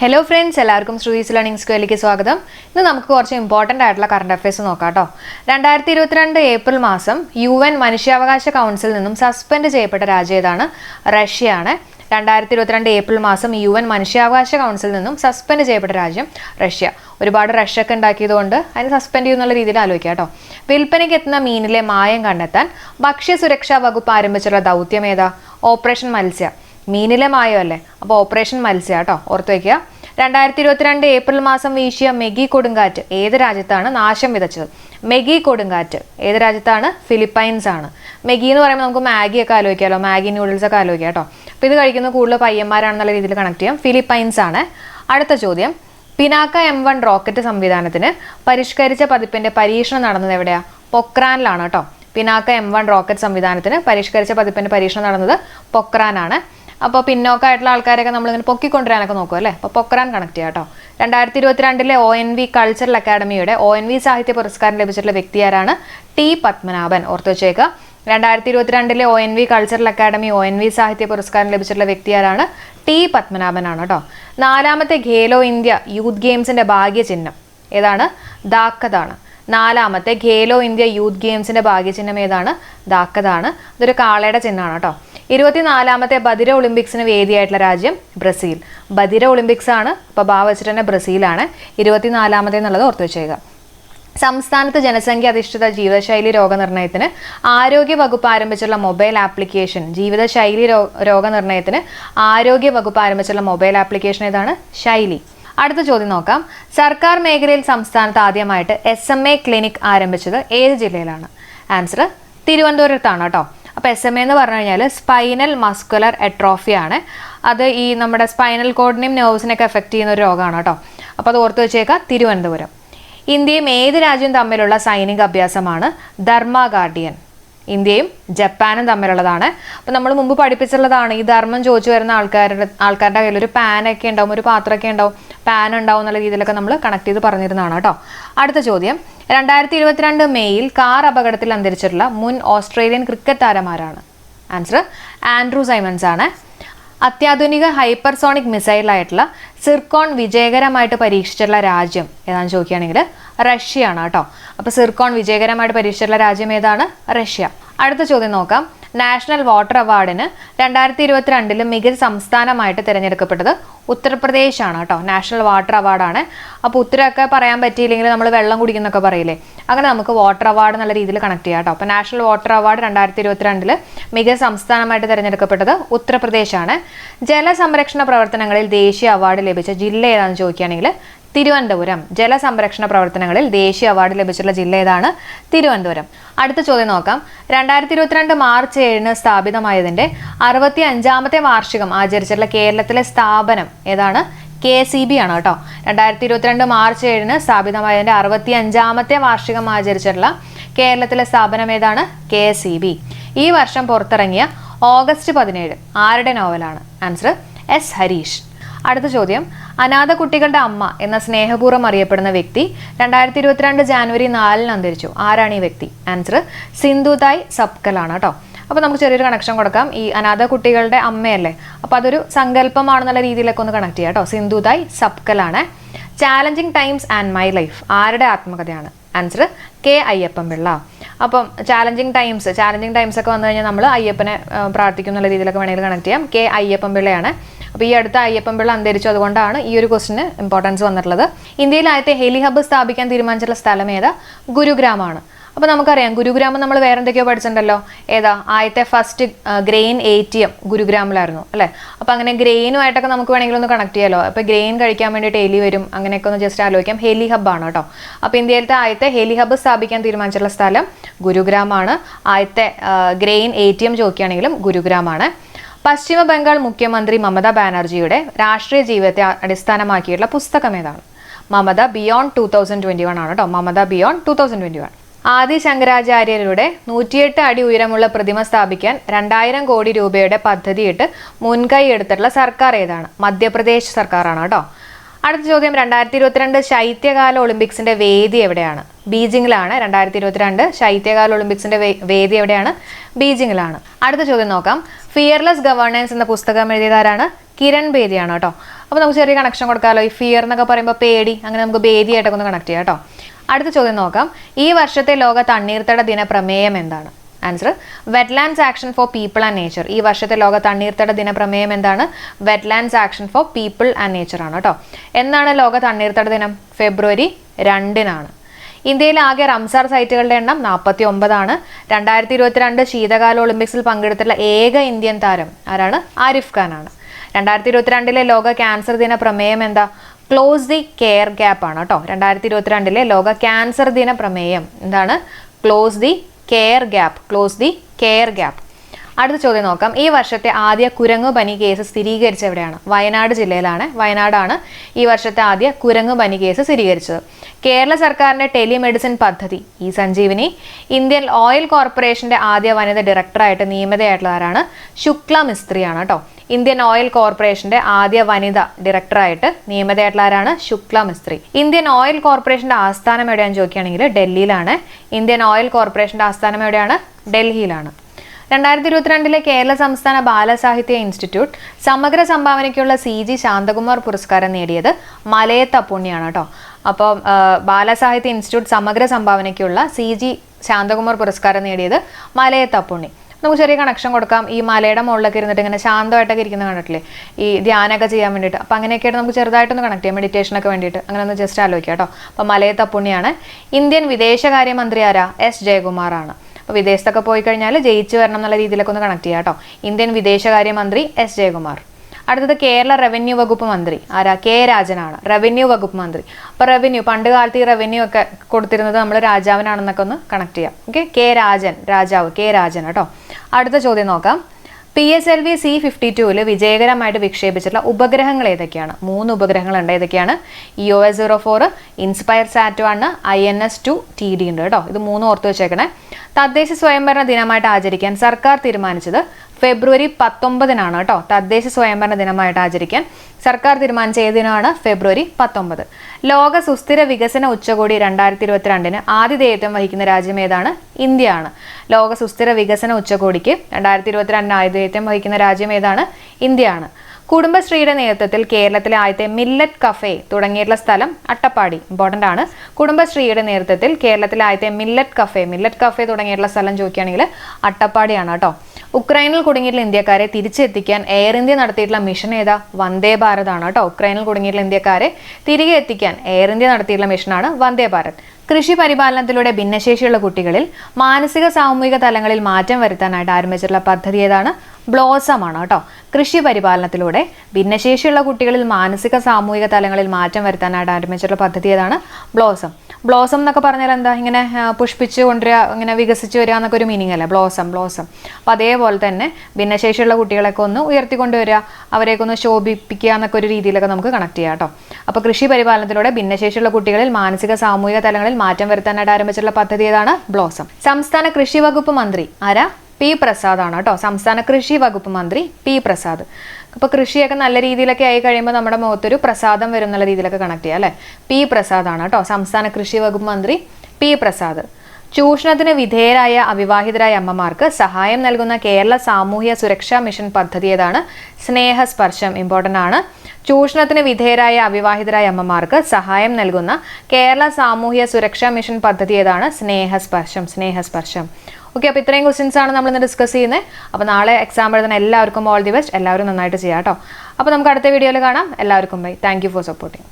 Hello friends എല്ലാവർക്കും Shruthi's learning സ്ക്വയറിലേക്ക് സ്വാഗതം. ഇന്ന് നമുക്ക് കുറച്ച് ഇമ്പോർട്ടന്റ് ആയിട്ടുള്ള കറണ്ട് അഫയേഴ്സ് നോക്കാം കേട്ടോ രണ്ടായിരത്തി ഇരുപത്തിരണ്ട് ഏപ്രിൽ മാസം യു എൻ മനുഷ്യാവകാശ കൗൺസിൽ നിന്നും സസ്പെൻഡ് ചെയ്യപ്പെട്ട രാജ്യം ഏതാണ്? റഷ്യയാണ്. രണ്ടായിരത്തി ഇരുപത്തിരണ്ട് ഏപ്രിൽ മാസം യു എൻ മനുഷ്യാവകാശ കൗൺസിലിൽ നിന്നും സസ്പെൻഡ് ചെയ്യപ്പെട്ട രാജ്യം റഷ്യ. ഒരുപാട് റഷ്യൊക്കെ ഉണ്ടാക്കിയതുകൊണ്ട് അതിന് സസ്പെൻഡ് ചെയ്യുന്നുള്ള രീതിയിൽ ആലോചിക്കാം കേട്ടോ. വിൽപ്പനയ്ക്ക് എത്തുന്ന മീനിലെ മായം കണ്ടെത്താൻ ഭക്ഷ്യസുരക്ഷാ വകുപ്പ് ആരംഭിച്ചുള്ള ദൗത്യം ഏതാ? ഓപ്പറേഷൻ മത്സ്യ. മീനിലെ അല്ലേ? അപ്പോൾ ഓപ്പറേഷൻ മത്സ്യ കേട്ടോ ഓർത്ത് വയ്ക്കുക രണ്ടായിരത്തി ഇരുപത്തിരണ്ട് ഏപ്രിൽ മാസം വീശിയ മെഗി കൊടുങ്കാറ്റ് ഏത് രാജ്യത്താണ് നാശം വിതച്ചത്? മെഗി കൊടുങ്കാറ്റ് ഏത് രാജ്യത്താണ്? ഫിലിപ്പൈൻസ് ആണ്. മെഗി എന്ന് പറയുമ്പോൾ നമുക്ക് മാഗി ഒക്കെ ആലോചിക്കാമല്ലോ മാഗി നൂഡിൽസ് ഒക്കെ ആലോചിക്കാം കേട്ടോ. അപ്പോൾ ഇത് കഴിക്കുന്ന കൂടുതൽ പയ്യന്മാരാണെന്നുള്ള രീതിയിൽ കണക്ട് ചെയ്യാം. ഫിലിപ്പൈൻസ് ആണ്. അടുത്ത ചോദ്യം. പിനാക്ക എം വൺ റോക്കറ്റ് സംവിധാനത്തിന് പരിഷ്കരിച്ച പതിപ്പിന്റെ പരീക്ഷണം നടന്നത് എവിടെയാ? പൊക്രാനിലാണ് കേട്ടോ. പിനാക്ക എം വൺ റോക്കറ്റ് സംവിധാനത്തിന് പരിഷ്കരിച്ച പതിപ്പിന്റെ പരീക്ഷണം നടന്നത് പൊക്രാനാണ്. അപ്പോൾ പിന്നോക്കമായിട്ടുള്ള ആൾക്കാരൊക്കെ നമ്മളിങ്ങനെ പൊക്കിക്കൊണ്ടുവരാനൊക്കെ നോക്കും അല്ലേ? അപ്പോൾ പൊക്കറാൻ കണക്ട് ചെയ്യാം കേട്ടോ. രണ്ടായിരത്തി ഇരുപത്തിരണ്ടിലെ ഒ എൻ വി കൾച്ചറൽ അക്കാഡമിയുടെ ഒ എൻ വി സാഹിത്യ പുരസ്കാരം ലഭിച്ചിട്ടുള്ള വ്യക്തി ആരാണ്? ടി പത്മനാഭൻ. ഓർത്തു വെച്ചേക്കുക രണ്ടായിരത്തി ഇരുപത്തിരണ്ടിലെ O N V cultural academy O N V സാഹിത്യ പുരസ്കാരം ലഭിച്ചിട്ടുള്ള വ്യക്തി ആരാണ്? ടി പത്മനാഭനാണ് കേട്ടോ. നാലാമത്തെ ഖേലോ ഇന്ത്യ യൂത്ത് ഗെയിംസിന്റെ ഭാഗ്യചിഹ്നം ഏതാണ്? ദാക്കതാണ്. നാലാമത്തെ ഖേലോ ഇന്ത്യ യൂത്ത് ഗെയിംസിന്റെ ഭാഗ്യചിഹ്നം ഏതാണ്? ദാക്കതാണ്. ഇതൊരു കാളയുടെ ചിഹ്നമാണ് കേട്ടോ. ഇരുപത്തിനാലാമത്തെ ബദിര ഒളിമ്പിക്സിന് വേദിയായിട്ടുള്ള രാജ്യം ബ്രസീൽ. ബദിര ഒളിമ്പിക്സ് ആണ് അപ്പോൾ ബാ തന്നെ ബ്രസീലാണ്. ഇരുപത്തിനാലാമത്തെ എന്നുള്ളത് ഓർത്ത് വെച്ചേക്കുക സംസ്ഥാനത്ത് ജനസംഖ്യ അധിഷ്ഠിത ജീവിതശൈലി രോഗനിർണയത്തിന് ആരോഗ്യ വകുപ്പ് ആരംഭിച്ചുള്ള മൊബൈൽ ആപ്ലിക്കേഷൻ ജീവിതശൈലി രോഗനിർണയത്തിന് ആരോഗ്യ വകുപ്പ് ആരംഭിച്ചുള്ള മൊബൈൽ ആപ്ലിക്കേഷൻ ഏതാണ്? ശൈലി. അടുത്ത ചോദ്യം നോക്കാം. സർക്കാർ മേഖലയിൽ സംസ്ഥാനത്ത് ആദ്യമായിട്ട് എസ് എം എ ക്ലിനിക് ആരംഭിച്ചത് ഏത് ജില്ലയിലാണ്? ആൻസർ തിരുവനന്തപുരത്താണ് കേട്ടോ. അപ്പോൾ എസ് എം എന്ന് പറഞ്ഞു കഴിഞ്ഞാൽ സ്പൈനൽ മസ്കുലർ എട്രോഫി ആണ്. അത് ഈ നമ്മുടെ സ്പൈനൽ കോഡിനെയും നെർവ്സിനെയൊക്കെ എഫക്റ്റ് ചെയ്യുന്ന ഒരു രോഗമാണ് കേട്ടോ. അപ്പോൾ അത് ഓർത്ത് വെച്ചേക്കാം തിരുവനന്തപുരം. ഇന്ത്യയും ഏത് രാജ്യവും തമ്മിലുള്ള സൈനിക അഭ്യാസമാണ് ധർമ്മ ഗാർഡിയൻ ഇന്ത്യയും ജപ്പാനും തമ്മിലുള്ളതാണ്. അപ്പോൾ നമ്മൾ മുമ്പ് പഠിപ്പിച്ചുള്ളതാണ് ഈ ധർമ്മം ചോദിച്ചു വരുന്ന ആൾക്കാരുടെ ആൾക്കാരുടെ കയ്യിൽ ഒരു പാനൊക്കെ ഉണ്ടാവും ഒരു പാത്രമൊക്കെ ഉണ്ടാവും. പാൻ ഉണ്ടാവും എന്നുള്ള രീതിയിലൊക്കെ നമ്മൾ കണക്ട് ചെയ്ത് പറഞ്ഞിരുന്നതാണ് കേട്ടോ. അടുത്ത ചോദ്യം. രണ്ടായിരത്തി ഇരുപത്തിരണ്ട് മെയ്യിൽ കാർ അപകടത്തിൽ അന്തരിച്ചിട്ടുള്ള മുൻ ഓസ്ട്രേലിയൻ ക്രിക്കറ്റ് താരമാരാണ്? ആൻസർ ആൻഡ്രൂ സൈമൺസ് ആണ്. അത്യാധുനിക ഹൈപ്പർസോണിക് മിസൈലായിട്ടുള്ള സിർക്കോൺ വിജയകരമായിട്ട് പരീക്ഷിച്ചിട്ടുള്ള രാജ്യം ഏതാണെന്ന് ചോദിക്കുകയാണെങ്കിൽ റഷ്യയാണ് കേട്ടോ. അപ്പോൾ സിർക്കോൺ വിജയകരമായിട്ട് പരീക്ഷിച്ചിട്ടുള്ള രാജ്യം ഏതാണ്? റഷ്യ. അടുത്ത ചോദ്യം നോക്കാം. നാഷണൽ വാട്ടർ അവാർഡിന് രണ്ടായിരത്തി ഇരുപത്തിരണ്ടിൽ മികച്ച സംസ്ഥാനമായിട്ട് തിരഞ്ഞെടുക്കപ്പെട്ടത് ഉത്തർപ്രദേശ് ആണ് കേട്ടോ. നാഷണൽ വാട്ടർ അവാർഡാണ്. അപ്പോൾ ഉത്തരമൊക്കെ പറയാൻ പറ്റിയില്ലെങ്കിൽ നമ്മൾ വെള്ളം കുടിക്കുന്നൊക്കെ പറയില്ലേ? അങ്ങനെ നമുക്ക് വാട്ടർ അവാർഡ് എന്നുള്ള രീതിയിൽ കണക്ട് ചെയ്യാം കേട്ടോ. അപ്പോൾ നാഷണൽ വാട്ടർ അവാർഡ് രണ്ടായിരത്തി ഇരുപത്തിരണ്ടിൽ മികച്ച സംസ്ഥാനമായിട്ട് തിരഞ്ഞെടുക്കപ്പെട്ടത് ഉത്തർപ്രദേശാണ്. ജലസംരക്ഷണ പ്രവർത്തനങ്ങളിൽ ദേശീയ അവാർഡ് ലഭിച്ച ജില്ല ഏതാണെന്ന് ചോദിക്കുകയാണെങ്കിൽ തിരുവനന്തപുരം ജലസംരക്ഷണ പ്രവർത്തനങ്ങളിൽ ദേശീയ അവാർഡ് ലഭിച്ചിട്ടുള്ള ജില്ല ഏതാണ്? തിരുവനന്തപുരം. അടുത്ത ചോദ്യം നോക്കാം. രണ്ടായിരത്തി ഇരുപത്തിരണ്ട് മാർച്ച് ഏഴിന് സ്ഥാപിതമായതിന്റെ അറുപത്തി അഞ്ചാമത്തെ വാർഷികം ആചരിച്ചിട്ടുള്ള കേരളത്തിലെ സ്ഥാപനം ഏതാണ്? കെ സി ബി ആണ് കേട്ടോ. രണ്ടായിരത്തി ഇരുപത്തിരണ്ട് മാർച്ച് ഏഴിന് സ്ഥാപിതമായതിന്റെ അറുപത്തി അഞ്ചാമത്തെ വാർഷികം ആചരിച്ചിട്ടുള്ള കേരളത്തിലെ സ്ഥാപനം ഏതാണ്? K C B. ഈ വർഷം പുറത്തിറങ്ങിയ ഓഗസ്റ്റ് പതിനേഴ് ആരുടെ നോവലാണ്? Answer S Harish. അടുത്ത ചോദ്യം. അനാഥ കുട്ടികളുടെ അമ്മ എന്ന സ്നേഹപൂർവം അറിയപ്പെടുന്ന വ്യക്തി രണ്ടായിരത്തി ഇരുപത്തിരണ്ട് ജാനുവരി നാലിന് അന്തരിച്ചു. ആരാണ് ഈ വ്യക്തി? ആൻസർ സിന്ധുതായ് സബ്കലാണ് കേട്ടോ. അപ്പോൾ നമുക്ക് ചെറിയൊരു കണക്ഷൻ കൊടുക്കാം. ഈ അനാഥ കുട്ടികളുടെ അമ്മയല്ലേ? അപ്പോൾ അതൊരു സങ്കല്പമാണെന്നുള്ള രീതിയിലൊക്കെ ഒന്ന് കണക്ട് ചെയ്യാം കേട്ടോ. Sindhutai സബ്കലാണ്. Challenging times and my life ആരുടെ ആത്മകഥയാണ്? Answer K Ayyappan Pillai. അപ്പം ചാലഞ്ചിങ് ടൈംസ് ചാലഞ്ചിങ് ടൈംസ് ഒക്കെ വന്നു കഴിഞ്ഞാൽ നമ്മൾ അയ്യപ്പനെ പ്രാർത്ഥിക്കുന്ന രീതിയിലൊക്കെ വേണമെങ്കിൽ കണക്ട് ചെയ്യാം. കെ അയ്യപ്പൻ പിള്ളയാണ്. അപ്പോൾ ഈ അടുത്ത അയ്യപ്പൻ പിള്ള അന്തരിച്ചു. അതുകൊണ്ടാണ് ഈ ഒരു ക്വസ്റ്റിന് ഇമ്പോർട്ടൻസ് വന്നിട്ടുള്ളത്. ഇന്ത്യയിൽ ആദ്യത്തെ ഹെലി ഹബ്ബ് സ്ഥാപിക്കാൻ തീരുമാനിച്ചിട്ടുള്ള സ്ഥലം ഏതാ? ഗുരുഗ്രാമാണ്. അപ്പോൾ നമുക്കറിയാം ഗുരുഗ്രാമം നമ്മൾ വേറെ എന്തൊക്കെയോ പഠിച്ചിട്ടുണ്ടല്ലോ. ഏതാ? ആദ്യത്തെ first grain A T M ഗുരുഗ്രാമിലായിരുന്നു അല്ലേ? അപ്പോൾ അങ്ങനെ ഗ്രെയിനുമായിട്ടൊക്കെ നമുക്ക് വേണമെങ്കിൽ ഒന്ന് കണക്ട് ചെയ്യാലോ. അപ്പോൾ ഗ്രെയിൻ കഴിക്കാൻ വേണ്ടിയിട്ട് എലി വരും. അങ്ങനെയൊക്കെ ഒന്ന് ജസ്റ്റ് ആലോചിക്കാം. ഹെലി ഹബ്ബാണ് കേട്ടോ. അപ്പോൾ ഇന്ത്യയിലത്തെ ആദ്യത്തെ ഹെലി ഹബ്ബ് സ്ഥാപിക്കാൻ തീരുമാനിച്ചിട്ടുള്ള സ്ഥലം ഗുരുഗ്രാമാണ്. ആദ്യത്തെ ഗ്രെയിൻ എ ടി എം ചോദിക്കുകയാണെങ്കിലും ഗുരുഗ്രാമാണ്. പശ്ചിമ ബംഗാൾ മുഖ്യമന്ത്രി മമതാ ബാനർജിയുടെ രാഷ്ട്രീയ ജീവിതത്തെ അടിസ്ഥാനമാക്കിയിട്ടുള്ള പുസ്തകം ഏതാണ്? Mamata beyond two thousand twenty one ആണ് കേട്ടോ. Mamata beyond two thousand twenty one Adi ശങ്കരാചാര്യരുടെ നൂറ്റിയെട്ട് അടി ഉയരമുള്ള പ്രതിമ സ്ഥാപിക്കാൻ രണ്ടായിരം കോടി രൂപയുടെ പദ്ധതിയിട്ട് മുൻകൈ എടുത്തിട്ടുള്ള സർക്കാർ ഏതാണ്? മധ്യപ്രദേശ് സർക്കാരാണ് കേട്ടോ. അടുത്ത ചോദ്യം രണ്ടായിരത്തി ഇരുപത്തിരണ്ട് ശൈത്യകാല ഒളിമ്പിക്സിന്റെ വേദി എവിടെയാണ്? ബീജിംഗിലാണ് രണ്ടായിരത്തി ഇരുപത്തിരണ്ട് ശൈത്യകാല ഒളിമ്പിക്സിന്റെ വേദി എവിടെയാണ്? ബീജിംഗിലാണ്. അടുത്ത ചോദ്യം നോക്കാം. ഫിയർലെസ് ഗവേണൻസ് എന്ന പുസ്തകം എഴുതിയതാരാണ്? കിരൺ ബേദിയാണ് കേട്ടോ. അപ്പോൾ നമുക്ക് ചെറിയ കണക്ഷൻ കൊടുക്കാമല്ലോ ഈ ഫിയർ എന്നൊക്കെ പറയുമ്പോൾ പേടി അങ്ങനെ നമുക്ക് ബേദിയായിട്ടൊക്കെ ഒന്ന് കണക്ട് ചെയ്യാം കേട്ടോ. അടുത്ത ചോദ്യം നോക്കാം. ഈ വർഷത്തെ ലോക തണ്ണീർത്തട ദിന പ്രമേയം എന്താണ്? Answer wetlands action for people and nature ഈ വർഷത്തെ ലോക തണ്ണീർത്തട ദിന പ്രമേയം എന്താണ്? Wetlands action for people and nature ആണ് കേട്ടോ. എന്നാണ് ലോക തണ്ണീർത്തട ദിനം? ഫെബ്രുവരി രണ്ടിനാണ്. ഇന്ത്യയിലെ ആകെ റംസാർ സൈറ്റുകളുടെ എണ്ണം നാൽപ്പത്തി ഒമ്പതാണ് രണ്ടായിരത്തി ഇരുപത്തിരണ്ട് ശീതകാല ഒളിമ്പിക്സിൽ പങ്കെടുത്തിട്ടുള്ള ഏക ഇന്ത്യൻ താരം ആരാണ്? ആരിഫ് ഖാനാണ് രണ്ടായിരത്തി ഇരുപത്തിരണ്ടിലെ ലോക ക്യാൻസർ ദിന പ്രമേയം എന്താ? ക്ലോസ് ദി കെയർ ഗ്യാപ്പ് ആണ് കേട്ടോ. രണ്ടായിരത്തി ഇരുപത്തിരണ്ടിലെ ലോക ക്യാൻസർ ദിന പ്രമേയം എന്താണ്? Close the care gap close the care gap അടുത്ത ചോദ്യം നോക്കാം. ഈ വർഷത്തെ ആദ്യ കുരങ്ങു പനി കേസ് സ്ഥിരീകരിച്ച എവിടെയാണ് വയനാട് ജില്ലയിലാണ്. വയനാടാണ് ഈ വർഷത്തെ ആദ്യ കുരങ്ങു പനി കേസ് സ്ഥിരീകരിച്ചത്. കേരള സർക്കാരിന്റെ ടെലിമെഡിസിൻ പദ്ധതി ഈ സഞ്ജീവിനി ഇന്ത്യൻ ഓയിൽ കോർപ്പറേഷന്റെ ആദ്യ വനിത ഡയറക്ടറായിട്ട് നിയമിതയായിട്ടുള്ള ആരാണ്? ശുക്ല മിസ്ത്രിയാണ് കേട്ടോ. ഇന്ത്യൻ ഓയിൽ കോർപ്പറേഷന്റെ ആദ്യ വനിത ഡയറക്ടറായിട്ട് നിയമിതയായിട്ടുള്ള ആരാണ് ശുക്ല മിസ്ത്രി. ഇന്ത്യൻ ഓയിൽ കോർപ്പറേഷന്റെ ആസ്ഥാനം എവിടെയാണെന്ന് ചോദിക്കുകയാണെങ്കിൽ ഡൽഹിയിലാണ്. ഇന്ത്യൻ ഓയിൽ കോർപ്പറേഷന്റെ ആസ്ഥാനം എവിടെയാണ്? ഡൽഹിയിലാണ്. രണ്ടായിരത്തി ഇരുപത്തിരണ്ടിലെ കേരള സംസ്ഥാന ബാലസാഹിത്യ ഇൻസ്റ്റിറ്റ്യൂട്ട് സമഗ്ര സംഭാവനയ്ക്കുള്ള സി ജി ശാന്തകുമാർ പുരസ്കാരം നേടിയത് മലയത്ത പുണ്യാണ് കേട്ടോ. അപ്പോൾ ബാലസാഹിത്യ ഇൻസ്റ്റിറ്റ്യൂട്ട് സമഗ്ര സംഭാവനയ്ക്കുള്ള സി ജി ശാന്തകുമാർ പുരസ്കാരം നേടിയത് മലയത്ത പുണ്ണി. നമുക്ക് ചെറിയ കണക്ഷൻ കൊടുക്കാം. ഈ മലയുടെ മുകളിലൊക്കെ ഇരുന്നിട്ട് ഇങ്ങനെ ശാന്തമായിട്ടൊക്കെ ഇരിക്കുന്ന കണ്ടിട്ടില്ലേ? ഈ ധ്യാനമൊക്കെ ചെയ്യാൻ വേണ്ടിയിട്ട്. അപ്പോൾ അങ്ങനെയൊക്കെയായിട്ട് നമുക്ക് ചെറുതായിട്ടൊന്ന് കണക്ട് ചെയ്യാം. മെഡിറ്റേഷനൊക്കെ വേണ്ടിയിട്ട്. അങ്ങനെ ഒന്ന് ജസ്റ്റ് ആലോചിക്കാം കേട്ടോ. അപ്പോൾ മലയെ തപ്പുണ്ണിയാണ്. ഇന്ത്യൻ വിദേശകാര്യമന്ത്രി ആരാ? എസ് ജയകുമാറാണ്. അപ്പോൾ വിദേശത്തൊക്കെ പോയി കഴിഞ്ഞാൽ ജയിച്ചു വരണം എന്നുള്ള രീതിയിലൊക്കെ ഒന്ന് കണക്ട് ചെയ്യാം കേട്ടോ. ഇന്ത്യൻ വിദേശകാര്യമന്ത്രി എസ് ജയകുമാർ. അടുത്തത് കേരള റവന്യൂ വകുപ്പ് മന്ത്രി. ആരാ? കെ രാജനാണ്. റവന്യൂ വകുപ്പ് മന്ത്രി. അപ്പോൾ റവന്യൂ പണ്ട് കാലത്ത് ഈ റവന്യൂ ഒക്കെ കൊടുത്തിരുന്നത് നമ്മൾ രാജാവിനാണെന്നൊക്കെ ഒന്ന് കണക്ട് ചെയ്യാം. ഓക്കെ കെ രാജൻ രാജാവ് കെ രാജൻ കേട്ടോ. അടുത്ത ചോദ്യം നോക്കാം. P S L V C fifty ടുവിൽ വിജയകരമായിട്ട് വിക്ഷേപിച്ചിട്ടുള്ള ഉപഗ്രഹങ്ങൾ ഏതൊക്കെയാണ്? മൂന്ന് ഉപഗ്രഹങ്ങൾ ഉണ്ട് ഏതൊക്കെയാണ്? E O S zero four inspire sat one I N S two T D ഉണ്ട് കേട്ടോ. ഇത് മൂന്ന് ഓർത്ത് വെച്ചേക്കണേ. തദ്ദേശ സ്വയംഭരണ ദിനമായിട്ട് ആചരിക്കാൻ സർക്കാർ തീരുമാനിച്ചത് ഫെബ്രുവരി പത്തൊമ്പതിനാണ് കേട്ടോ തദ്ദേശ സ്വയംഭരണ ദിനമായിട്ട് ആചരിക്കാൻ. സർക്കാർ തീരുമാനിച്ച ഏതിനാണ് ഫെബ്രുവരി പത്തൊമ്പത്. ലോക സുസ്ഥിര വികസന ഉച്ചകോടി രണ്ടായിരത്തി ഇരുപത്തിരണ്ടിന് ആതിഥേയത്വം വഹിക്കുന്ന രാജ്യം ഏതാണ്? ഇന്ത്യയാണ്. ലോക സുസ്ഥിര വികസന ഉച്ചകോടിക്ക് രണ്ടായിരത്തി ഇരുപത്തിരണ്ടിന് ആതിഥേയത്വം വഹിക്കുന്ന രാജ്യം ഏതാണ്? ഇന്ത്യയാണ്. കുടുംബശ്രീയുടെ നേതൃത്വത്തിൽ കേരളത്തിലെ ആദ്യത്തെ മില്ലറ്റ് കഫേ തുടങ്ങിയിട്ടുള്ള സ്ഥലം അട്ടപ്പാടി. ഇമ്പോർട്ടന്റ് ആണ്. കുടുംബശ്രീയുടെ നേതൃത്വത്തിൽ കേരളത്തിലെ ആദ്യത്തെ മില്ലറ്റ് കഫേ. മില്ലറ്റ് കഫേ തുടങ്ങിയിട്ടുള്ള സ്ഥലം ചോദിക്കുകയാണെങ്കിൽ അട്ടപ്പാടിയാണ് കേട്ടോ ഉക്രൈനിൽ കുടുങ്ങിയിട്ടുള്ള ഇന്ത്യക്കാരെ തിരിച്ചെത്തിക്കാൻ എയർ ഇന്ത്യ നടത്തിയിട്ടുള്ള മിഷൻ ഏതാ? വന്ദേ ഭാരത് ആണ് കേട്ടോ. ഉക്രൈനിൽ കുടുങ്ങിയിട്ടുള്ള ഇന്ത്യക്കാരെ തിരികെ എത്തിക്കാൻ എയർ ഇന്ത്യ നടത്തിയിട്ടുള്ള മിഷനാണ് വന്ദേ ഭാരത്. കൃഷി പരിപാലനത്തിലൂടെ ഭിന്നശേഷിയുള്ള കുട്ടികളിൽ മാനസിക സാമൂഹിക തലങ്ങളിൽ മാറ്റം വരുത്താനായിട്ട് ആരംഭിച്ചിട്ടുള്ള പദ്ധതി ഏതാണ്? ബ്ലോസം ആണ് കേട്ടോ. കൃഷി പരിപാലനത്തിലൂടെ ഭിന്നശേഷിയുള്ള കുട്ടികളിൽ മാനസിക സാമൂഹിക തലങ്ങളിൽ മാറ്റം വരുത്താനായിട്ട് ആരംഭിച്ചിട്ടുള്ള പദ്ധതി ഏതാണ്? ബ്ലോസം. ബ്ലോസം എന്നൊക്കെ പറഞ്ഞാൽ എന്താ? ഇങ്ങനെ പുഷ്പിച്ച് കൊണ്ടുവരിക ഇങ്ങനെ വികസിച്ച് വരിക എന്നൊക്കെ ഒരു മീനിങ് അല്ലേ? Blossom blossom. അപ്പോൾ അതേപോലെ തന്നെ ഭിന്നശേഷിയുള്ള കുട്ടികളെയൊക്കെ ഒന്ന് ഉയർത്തിക്കൊണ്ടുവരിക അവരെയൊക്കെ ഒന്ന് ശോഭിപ്പിക്കുക എന്നൊക്കെ ഒരു രീതിയിലൊക്കെ നമുക്ക് കണക്ട് ചെയ്യാം കേട്ടോ. അപ്പോൾ കൃഷി പരിപാലനത്തിലൂടെ ഭിന്നശേഷിയുള്ള കുട്ടികളിൽ മാനസിക സാമൂഹിക തലങ്ങളിൽ മാറ്റം വരുത്താനായിട്ട് ആരംഭിച്ചിട്ടുള്ള പദ്ധതി ഏതാണ്? ബ്ലോസം. സംസ്ഥാന കൃഷി വകുപ്പ് മന്ത്രി ആരാ? പി പ്രസാദ് ആണ് കേട്ടോ. സംസ്ഥാന കൃഷി വകുപ്പ് മന്ത്രി പി പ്രസാദ്. അപ്പോൾ കൃഷിയൊക്കെ നല്ല രീതിയിലൊക്കെ ആയി കഴിയുമ്പോൾ നമ്മുടെ മുഖത്തൊരു പ്രസാദം വരും എന്നുള്ള രീതിയിലൊക്കെ കണക്ട് ചെയ്യാം അല്ലേ? പി പ്രസാദ് ആണ് കേട്ടോ. സംസ്ഥാന കൃഷി വകുപ്പ് മന്ത്രി പി പ്രസാദ്. ചൂഷണത്തിന് വിധേയരായ അവിവാഹിതരായ അമ്മമാർക്ക് സഹായം നൽകുന്ന കേരള സാമൂഹ്യ സുരക്ഷാ മിഷൻ പദ്ധതി ഏതാണ്? സ്നേഹസ്പർശം ഇമ്പോർട്ടന്റ് ആണ്. ചൂഷണത്തിന് വിധേയരായ അവിവാഹിതരായ അമ്മമാർക്ക് സഹായം നൽകുന്ന കേരള സാമൂഹ്യ സുരക്ഷാ മിഷൻ പദ്ധതി ഏതാണ്? സ്നേഹസ്പർശം സ്നേഹസ്പർശം. ഓക്കെ അപ്പോൾ ഇത്രയും ക്വസ്റ്റ്യൻസ് ആണ് നമ്മൾ ഇന്ന് ഡിസ്കസ് ചെയ്യുന്നത്. അപ്പോൾ നാളെ എക്സാം എഴുതുന്ന എല്ലാവർക്കും ഓൾ ദി ബെസ്റ്റ് എല്ലാവരും നന്നായിട്ട് ചെയ്യാം കേട്ടോ. അപ്പോൾ നമുക്ക് അടുത്ത വീഡിയോയിൽ കാണാം. എല്ലാവർക്കും ബൈ താങ്ക് ഫോർ സപ്പോർട്ടിങ്